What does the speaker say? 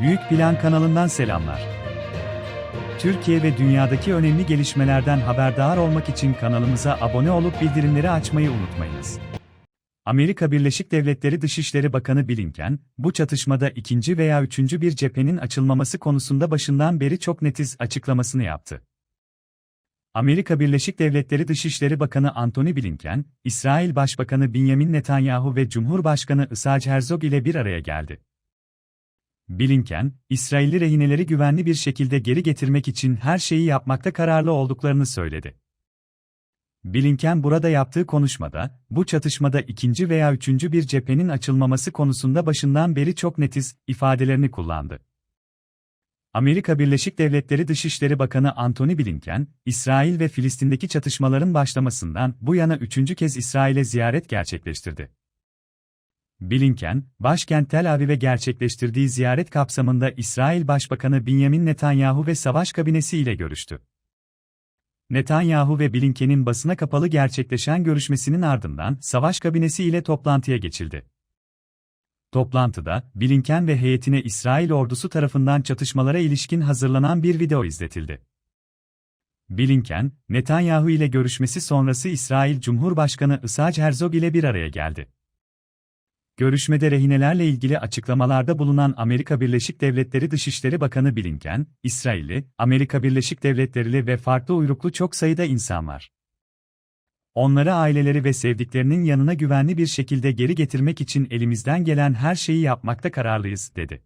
Büyük Plan kanalından selamlar. Türkiye ve dünyadaki önemli gelişmelerden haberdar olmak için kanalımıza abone olup bildirimleri açmayı unutmayınız. Amerika Birleşik Devletleri Dışişleri Bakanı Blinken, bu çatışmada ikinci veya üçüncü bir cephenin açılmaması konusunda başından beri çok netiz açıklamasını yaptı. Amerika Birleşik Devletleri Dışişleri Bakanı Antony Blinken, İsrail Başbakanı Benjamin Netanyahu ve Cumhurbaşkanı Isaac Herzog ile bir araya geldi. Blinken, İsrailli rehineleri güvenli bir şekilde geri getirmek için her şeyi yapmakta kararlı olduklarını söyledi. Blinken burada yaptığı konuşmada, bu çatışmada ikinci veya üçüncü bir cephenin açılmaması konusunda başından beri çok netiz ifadelerini kullandı. Amerika Birleşik Devletleri Dışişleri Bakanı Antony Blinken, İsrail ve Filistin'deki çatışmaların başlamasından bu yana üçüncü kez İsrail'e ziyaret gerçekleştirdi. Blinken, başkent Tel Aviv'e gerçekleştirdiği ziyaret kapsamında İsrail Başbakanı Benjamin Netanyahu ve savaş kabinesi ile görüştü. Netanyahu ve Blinken'in basına kapalı gerçekleşen görüşmesinin ardından savaş kabinesi ile toplantıya geçildi. Toplantıda, Blinken ve heyetine İsrail ordusu tarafından çatışmalara ilişkin hazırlanan bir video izletildi. Blinken, Netanyahu ile görüşmesi sonrası İsrail Cumhurbaşkanı Isaac Herzog ile bir araya geldi. Görüşmede rehinelerle ilgili açıklamalarda bulunan Amerika Birleşik Devletleri Dışişleri Bakanı Blinken, İsrail'i, Amerika Birleşik Devletleri'li ve farklı uyruklu çok sayıda insan var. Onları aileleri ve sevdiklerinin yanına güvenli bir şekilde geri getirmek için elimizden gelen her şeyi yapmakta kararlıyız, dedi.